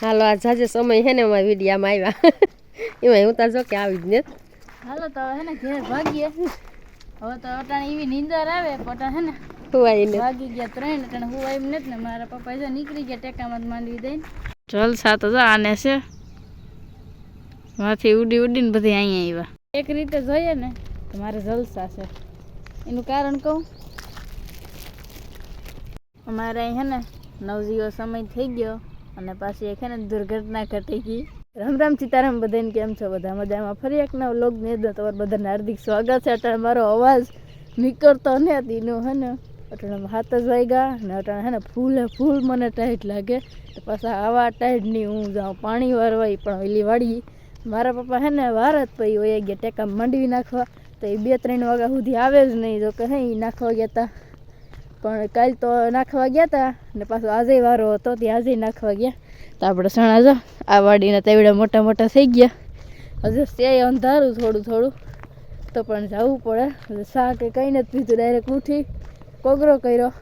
હાલો આ જાજે સમય હે ને અમારા વિડીયામાં આવ્યા. એમાં હું તાર જો કે આવી જ ને હાલો તો હે ને ઘેર ભાગીએ. હવે તો અટાણે એવી નીંદર આવે પોતા હે ને હું આવીને ભાગી ગયા ત્રણ અટાણે હું એમ નથી ને મારા પપ્પા જો નીકળી ગયા ટેકામાં માંડવી દઈને. જલસા તો જો આને છે. માંથી ઉડી ઉડીને બધી અહીંયા આવ્યા. એક રીતે જોઈએ ને તો મારે જલસા છે. એનું કારણ કહું? અમારે અહીં હે ને નવજીવો સમય થઈ ગયો. અને પાછી એક ને દુર્ઘટના ઘટી ગઈ. રામ રામ સીતારામ, બધાને કેમ છો? બધા મજામાં? ફરી એક નવ લોક ને તમારું બધાને હાર્દિક સ્વાગત છે. અટાણે મારો અવાજ નીકળતો ને દીનો હે ને? અટાણે હાથ જ વાગ્યા ને અટાણે હે ને ફૂલે ફૂલ મને ટાઈટ લાગે. પાછા આવા ટાઈટની હું જાઉં પાણી વારવાઈ પણ ઓલી વાળી મારા પપ્પા હે ને વાર જ પછી હોય ગયા ટેકા માંડવી નાખવા. તો એ બે ત્રણ વાગ્યા સુધી આવે જ નહીં. જો કે હે એ નાખવા ગયા હતા પણ કાલ તો નાખવા ગયા હતા ને પાછો આજે વારો હતો ત્યાં આજે નાખવા ગયા. તો આપણે સણા જો, આ વાડીના તેવડા મોટા મોટા થઈ ગયા. હજુ તે અંધારું થોડું થોડું. તો પણ જવું પડે. શાક કે કંઈ નથી પીધું ડાયરેક્ટ ઉઠી કોગરો કર્યો.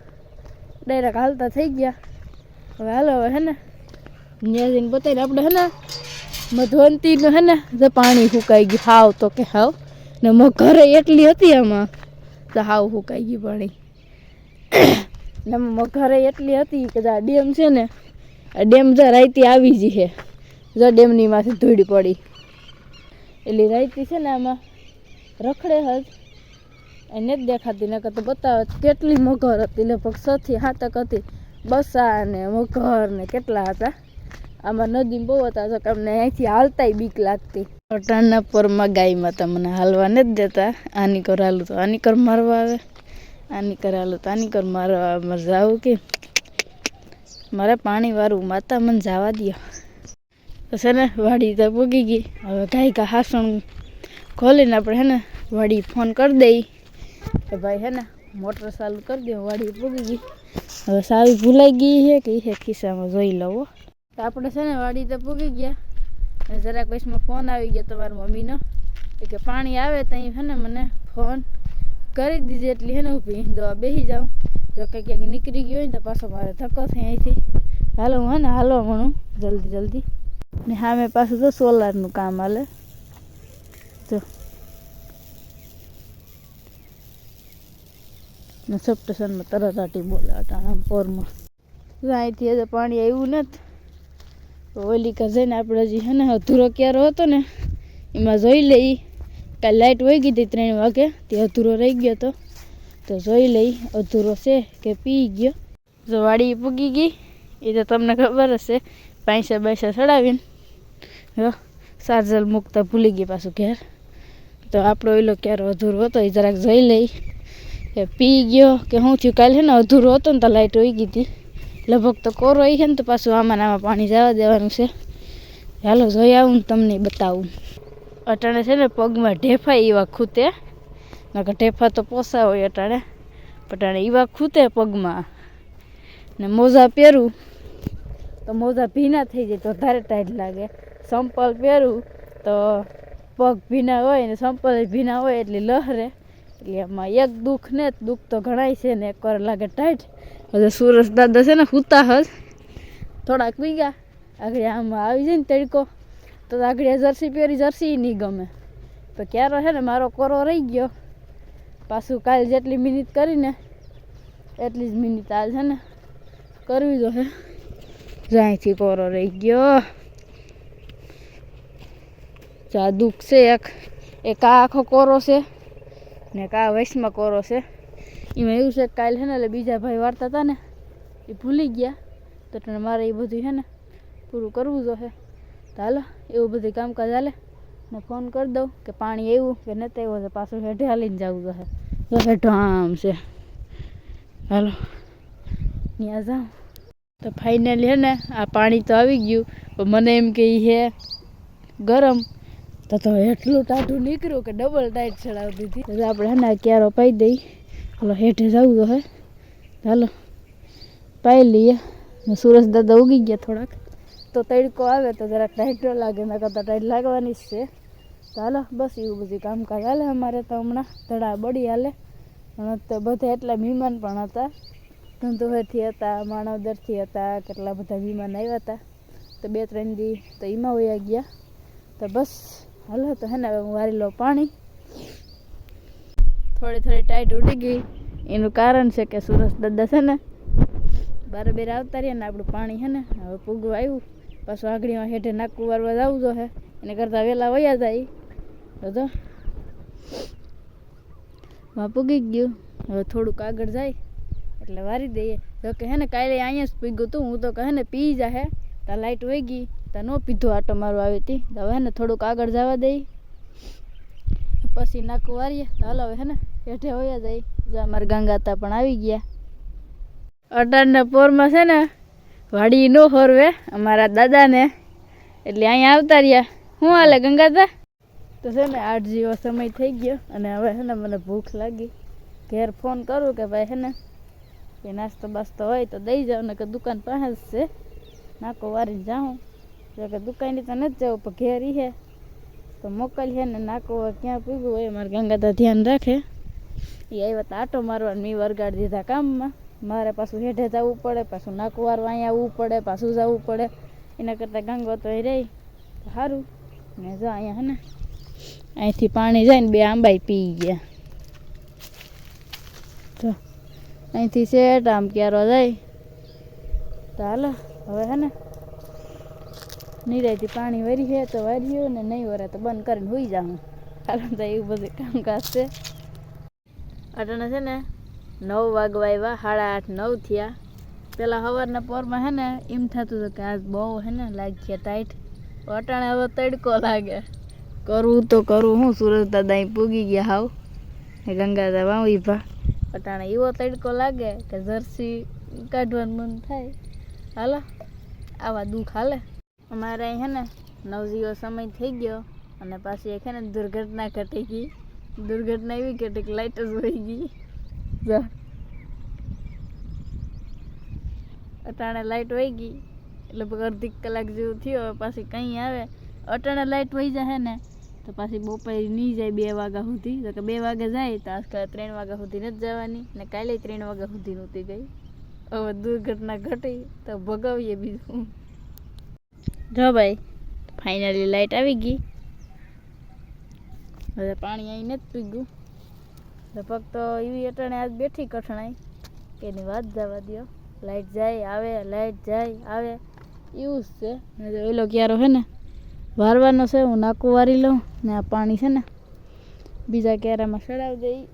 ડાયરેક્ટ હાલતા થઈ ગયા. હવે હાલો હવે હે ને. ત્યાં બતાવીને આપણે હે ને, મધવંતીનું હે ને તો પાણી સુકાઈ ગયું. હાવ તો કે હાવ. ને ઘરે એટલી હતી આમાં. તો હાવ સુકાઈ ગયું પાણી. ને મઘરે એટલી હતી કે આ ડેમ છે ને, આ ડેમ જો રાઈતી આવી જ છે જો ડેમની માંથી ધૂળ પડી. એટલી રાઈતી છે ને આમાં રખડે હજ. એને જ દેખાતી, નકર તો બતાવે કેટલી મઘર હતી, લગભગ છ થી સાતક હતી. બસા ને મઘર ને કેટલા હતા. આમાં નદી બહુ હતા તો અમને અહીંથી હાલતાય બીક લાગતી. અટાણના પરમાં ગાયમાં તમને હાલવા નથી દેતા, આની કર હાલું તો આની કર મારવા આવે. આની કરાલો તો આની કર. મારો જાવું કે મારે પાણી વાળું માતા મને જવા દો તો છે ને વાડી તો પૂગી ગઈ. હવે ગાય કા હાસણ ખોલીને આપણે હે ને વાડી ફોન કરી દઈ. કે ભાઈ હે ને મોટર ચાલુ કરી દો વાડી પૂગી ગઈ. હવે સાવી ભૂલાઈ ગઈ છે કે એ ખિસ્સામાં જોઈ લવો તો આપણે છે ને વાડી તો પૂગી ગયા. અને જરાક વચમાં ફોન આવી ગયો તમારા મમ્મીનો. કે પાણી આવે ત્યાં હે ને મને ફોન. કરી દીધી એટલી હેને હું ઊભી દવા બેસી જાઉં. જો કંઈક ક્યાંક નીકળી ગયો હોય ને તો પાછો મારે ધક્કો થઈ અહીંથી. હાલો હું ને હાલો ભણું જલ્દી જલ્દી. ને હા, મેં પાછું તો સોલારનું કામ હાલે. જો. ને સપ્ટેશનમાં તરત આટી બોલે અટાણા પોરમાં. અહીંથી હજુ પાણી આવ્યું નથી. તો ઓલી જઈને આપણે હજી હે ને અધૂરો ક્યારો હતો ને, એમાં જોઈ લઈ. કાલે લાઇટ વહી ગઈ હતી ત્રણ વાગે, તે અધૂરો રહી ગયો હતો. તો જોઈ લઈ, અધૂરો છે કે પી ગયો. જો વાડી પૂગી ગઈ, એ તો તમને ખબર હશે પૈસા પૈસા ચડાવીને. જો ચાર્જર મૂકતા ભૂલી ગઈ પાછું ઘેર. તો આપણો એલો ક્યારે અધૂરો હતો, એ જરાક જોઈ લઈ. કે પી ગયો કે શું થયું? કાલે ને અધૂરો હતો ને તો લાઇટ વહી ગઈ હતી. લગભગ તો કોરો આવી છે ને તો પાછું આમાં આમાં પાણી જવા દેવાનું છે. હાલો, જોઈ આવું ને તમને બતાવું. અટાણે છે ને પગમાં ઢેફા એવા ખૂતે. નકર ઢેફા તો પોસા હોય અટાણે. પટાણે એવા ખૂતે પગમાં. ને મોજા પહેરું. તો મોજા ભીના થઈ જાય તો વધારે ટાઈટ લાગે. સંપલ પહેરું તો પગ ભીના હોય ને સંપલ ભીના હોય એટલે લહરે. એટલે એમાં એક દુઃખ ને દુઃખ તો ઘણાય છે ને એક વાર લાગે ટાઈટ. હવે સુરસ દાદા છે ને હુતા હજ. થોડાક વીગા આગળ આમાં આવી જાય ને તડકો. તો આગળ જર્સી પહેરી જર્સી નહીં ગમે. તો ક્યારે છે ને મારો કોરો રહી ગયો. પાછું કાલ જેટલી મિનિટ કરીને એટલી જ મિનિટ આજ છે ને કરવી જો હે જ્યાંથી કોરો રહી ગયો. ચા દુઃખ છે એક. એક આ આખો કોરો છે ને કા વૈશમાં કોરો છે. એમાં એવું છે કાલે છે ને એટલે બીજા ભાઈ વાર્તા હતા ને એ ભૂલી ગયા. તો મારે એ બધું છે ને પૂરું કરવું જોઈએ હાલો, એવું બધું કામકાજ હાલે? ને ફોન કરી દઉં કે પાણી આવ્યું કે નથી આવ્યું તો પાછું હેઠે હાલીને જવું જોઈએ તો હેઠો આમ છે. હાલો ત્યાં જાઉં. તો ફાઇનલી હે ને, આ પાણી તો આવી ગયું, પણ મને એમ કે એ હે ગરમ. તો તો એટલું ટાઢું નીકળ્યું કે ડબલ ટાઈટ ચડાવી દીધી. આપણે હે ને ક્યારો પાઈ દઈ. હાલો, હેઠે જવું હે. હાલો, પાઈ લઈએ. સુરજ દાદા ઉગી ગયા થોડાક. તો તડકો આવે તો જરાક ટાઈટ લાગે મેં કરતાં ટાઈટ લાગવાની જ છે. તો હાલો, બસ એવું બધું કામકાજ. હાલે અમારે તો હમણાં ધડા બળી હાલે. પણ તો બધા એટલા મહેમાન પણ હતા. ધંધુહેરથી હતા, માણાવદરથી હતા, કેટલા બધા મહેમાન આવ્યા હતા. તો બે ત્રણ દી તો એમાં વયા ગયા. તો બસ, હાલો, તો હે ને હું વારી લઉં પાણી. થોડી થોડી ટાઈટ ઉડી ગઈ. એનું કારણ છે કે સુરસ દાદા છે ને બારે બેર આવતા રહ્યા ને આપણું પાણી છે ને, હવે પૂગવા આવ્યું. પાછું આગળીમાં હેઠે નાકું વારવા જવું તો હે. એને કરતાં વહેલા વયા જાય. તો માં પૂગી ગયું. હવે થોડુંક આગળ જાય. એટલે વારી દઈએ. જો કે હે ને કાલે અહીંયા જ પીગું તું. હું તો કહે ને પી જાહે તા લાઈટ વહી ગઈ. તા નો પીધું આટો મારો આવી હતી. તો હે ને થોડુંક આગળ જવા દઈ. પછી નાકું વારીએ. તો હાલો હે ને હેઠે હોયા જાય. જો અમારા ગંગાતા પણ આવી ગયા. અઢારના પોરમાં છે ને વાડી ન હોરવે, અમારા દાદાને. એટલે અહીંયા આવતા રહ્યા. શું હાલે ગંગાતા તો? છે ને, આઠ જેવો સમય થઈ ગયો અને હવે છે ને મને ભૂખ લાગી. ઘેર ફોન કરું કે ભાઈ છે ને એ નાસ્તો બાસ્તો હોય તો દઈ જાઉં ને કે દુકાન પાસે જ છે. નાકો વારીને જાઉં. જો કે દુકાને તો નથી જવું, પણ ઘેર હે. તો મોકલીએ ને, નાકો ક્યાં પૂગ્યું હોય, મારે ગંગાતા ધ્યાન રાખે. એ આવ્યા તો આટો મારવાનું મેં વરગાડી દીધા કામમાં. મારે પાછું હેઠે જવું પડે, પાછું નાકવાર અહીંયા આવવું પડે, પાછું જવું પડે. એના કરતાં ગંગો તો એ રહી. તો સારું ને જો અહીંયા હે ને, અહીંથી પાણી જાય ને બે આંબાઈ પી ગયા. તો અહીંથી શેઠ આમ ક્યારો જાય. તો હાલો, હવે હે ને, નિરાયથી પાણી વરી છે તો વર્યું ને નહીં વરે તો બંધ કરીને હોઈ જાઉં. કારણ તો એવું બધું કામકાજ છે. અટાણે છે ને નવ વાગવા આવ્યા, સાડા આઠ, નવ થયા. પેલા સવારના પોરમાં હે ને, એમ થતું હતું કે આજ બહુ હે ને, લાગ્યા ટાઈટ અટાણે હવે તડકો લાગે. કરવું તો કરવું હું સુરત દાદા પૂગી ગયા હાવ. ગંગાદા વાવી ભા અટાણે એવો તડકો લાગે કે જર્સી કાઢવાનું મન થાય. હાલો, આવા દુઃખ હાલે. અમારે અહીં હે ને, નવજીવો સમય થઈ ગયો અને પાછી એક હે ને દુર્ઘટના ઘટી ગઈ. દુર્ઘટના એવી ઘટી કે લાઈટ જ વહી ગઈ. જો. અટાણે લાઈટ વહી ગઈ. એટલે અડધી કલાક જેવું થયો પાછી કંઈ આવે. અટાણે લાઈટ વહી જાય ને, તો પાછી બપોરે નહીં જાય બે વાગ્યા સુધી. તો બે વાગે જાય, તો આજકાલ ત્રણ વાગ્યા સુધી નથી જવાની. ને કાલે ત્રણ વાગ્યા સુધી નહોતી ગઈ. હવે દુર્ઘટના ઘટી, તો ભગાવીએ બીજું. જો ભાઈ ફાઇનલી લાઈટ આવી ગઈ. હવે પાણી અહીં નથી પીગું લગભગ તો એવી અટાણે આજ બેઠી કઠણાઈ. કે એની વાત જવા દો લાઈટ જાય, આવે, લાઈટ જાય, આવે. એવું જ છે. ને જો એલો ક્યારો છે ને, વારવાનો છે, હું નાકું વારી લઉં, ને આ પાણી છે ને, બીજા ક્યારામાં સડાવી દઈ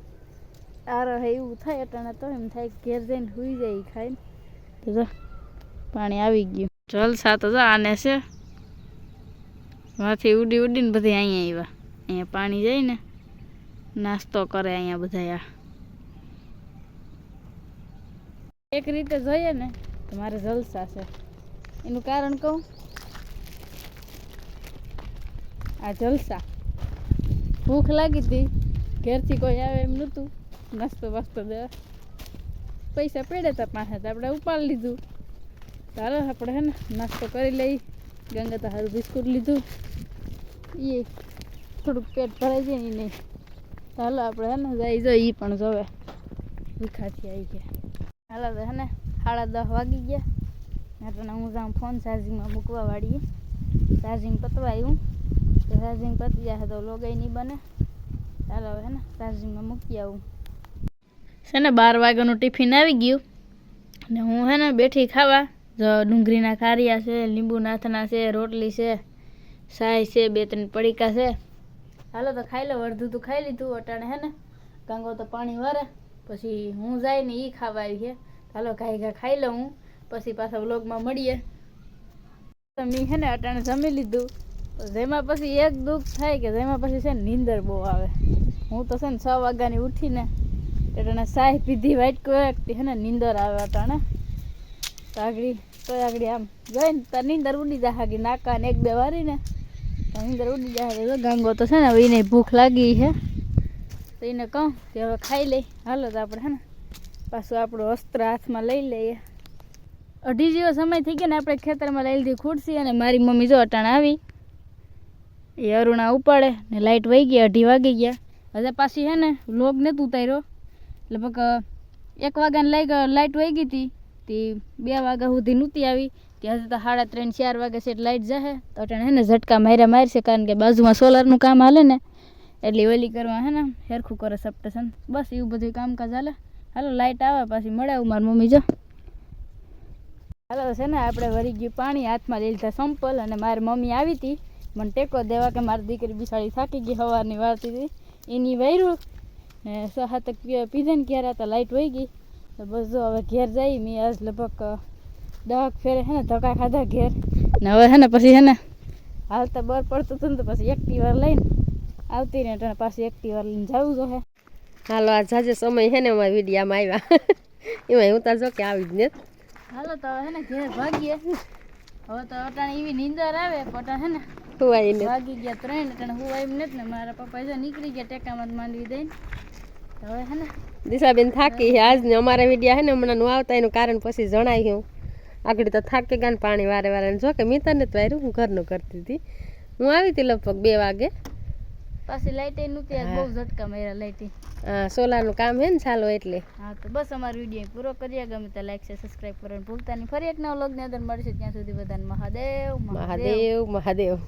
આ હે, એવું થાય અટાણે તો, એમ થાય ઘેર જઈને સુઈ જાય ખાઈને. તો જો, પાણી આવી ગયું. જલસા તો જો, આને છે. માથી ઉડી ઉડીને બધી અહીંયા આવ્યા અહીંયા પાણી જાય ને નાસ્તો કરે અહીંયા બધા એક રીતે જોઈએ ને, તો મારે જલસા છે. એનું કારણ કહું? આ જલસા. ભૂખ લાગી હતી. ઘેરથી કોઈ આવે એમ નહોતું. નાસ્તો વાસ્તો દેવા પૈસા પડ્યા હતા પાસે તો આપણે ઉપાડી લીધું. ચાલો, આપણે હે ને નાસ્તો કરી લઈ. ગંગા તો બિસ્કુટ લીધું. એ થોડુંક પેટ ભરાઈ જાય ને નહીં. ચાલો આપણે હે ને જઈ જો એ પણ જોવે. ભૂખાથી આવી ગયા. હાલો તો હે ને સાડા દસ વાગી ગયા. એટલે હું જાઉં ફોન ચાર્જિંગમાં મૂકવા વાળીએ. ચાર્જિંગ પતવાયું. તો ચાર્જિંગ પતી જાય તો લોગાઈ નહીં બને. ચાલો હવે હે ને ચાર્જિંગમાં મૂકી આવું. છે ને બાર વાગ્યાનું ટિફિન આવી ગયું. ને હું હે ને બેઠી ખાવા. જો ડુંગળીના ખારિયા છે લીંબુ નાથના છે, રોટલી છે સાય છે, બે ત્રણ પડીકા છે. હાલો તો ખાઈ લો, અડધું તો ખાઈ લીધું, અટાણે હે ને? કાંગો તો પાણી વરે, પછી હું જાય ને એ ખાવા આવી છે હાલો ઘાઈ ઘા ખાઈ લઉં હું, પછી પાછા વ્લોગમાં મળીએ. તો મેં છે ને, અટાણે જમી લીધું. જેમાં પછી એક દુઃખ થાય કે જેમાં પછી છે ને નીંદર બહુ આવે. હું તો છે ને છ વાગ્યાની ઉઠીને અટાણે સાય પીધી વાઈટ કોઈ હે ને, નીંદર આવે અટાણે. તો આગળ તો આગળ આમ જોઈ ને તાર નીંદર ઉડી જાય, આગળ નાકા ને એક બે વારી નીંદર ઉડી જાય ગાંગો તો છે ને હવે એને ભૂખ લાગી છે. તો એને કહું કે હવે ખાઈ લઈ હાલો તો આપણે હે ને પાછું આપણું અસ્ત્ર હાથમાં લઈ લઈએ. અઢી જેવો સમય થઈ ગયો ને આપણે ખેતરમાં લઈ લીધી ખુરશી અને મારી મમ્મી જો અટાણ આવી. એ અરુણા ઉપાડે ને લાઇટ વહી ગઈ, અઢી વાગી ગયા. હવે પાછી હે ને લોગ નથી ઉતાર્યો. લગભગ એક વાગ્યાને લાઈટ લાઇટ વહી ગઈ હતી. તે બે વાગ્યા સુધી નહોતી આવી. ત્યાં તો સાડા ત્રણ, ચાર વાગે છે લાઇટ જશે તો અટાણે હે ને ઝટકા માર્યા મારશે કારણ કે બાજુમાં સોલારનું કામ હાલે ને. એટલે ઓલી કરવા હે ને, હેરખું કરે સપ્ટેશન બસ એવું બધું કામકાજ હાલે. હાલો લાઇટ આવે, પાછી મળે આવું મારી મમ્મી, જો. હાલો, છે ને, આપણે વળી ગયું પાણી હાથમાં લઈ લીધા સંપલ અને મારી મમ્મી આવી હતી. મને ટેકો દેવા કે મારી દીકરી બિસાડી થાકી ગઈ સવારની વારતી હતી. એની વૈરું ને સહાતક પીધે ને ક્યારે તો લાઇટ વહી ગઈ. તો બસ હવે ઘેર જઈ, મેં આજ લગભગ દવાક ફેરે હે ને ધક્કા ખાધા ઘેર. ને હવે હે ને પછી હે ને? હાલતા બર પડતું હતું ને તો પછી એક્ટિવા લઈને આવતી ને એટલે પાછી એક્ટિવા લઈને જવું જો હે. હાલો આ જાજે સમય હે ને અમારા વિડીયામાં આવ્યા. એમાં હું તાર જો કે આવી જ ને હાલો તો હવે હે ને ઘેર ભાગીએ. હવે તો અટાણે એવી નીંદર આવે પણ હે ને હું આવીને ભાગી ગયા ત્રણ અટાણે હું એમ નથી ને મારા પપ્પા જો નીકળી ગયા ટેકામાં માંડવી દઈને. હવે હે ને દિશાબેન થાકી છે. આજ ને અમારા વિડીયા હે ને હમણાં નું આવતા એનું કારણ પછી જણાવ્યું આગળ તો થાકી ગયા પાણી વારે વારે. જો કે મેં તને તો હું ઘરનું કરતી હતી. હું આવી હતી લગભગ બે વાગે. પાછી નહોતી ત્યાં બહુ ઝટકા માર્યા લાઈટી. હા સોલારનું કામ હે ને ચાલો એટલે. હા તો બસ અમારો વીડિયો પૂરો કરીએ. ગમે તો લાઈક છે સબસ્ક્રાઈબ કરવાનું ભૂલતા નહીં. ફરી એક નવ લોગની અંદર મળશે. ત્યાં સુધી બધાને મહાદેવ. મહાદેવ મહાદેવ.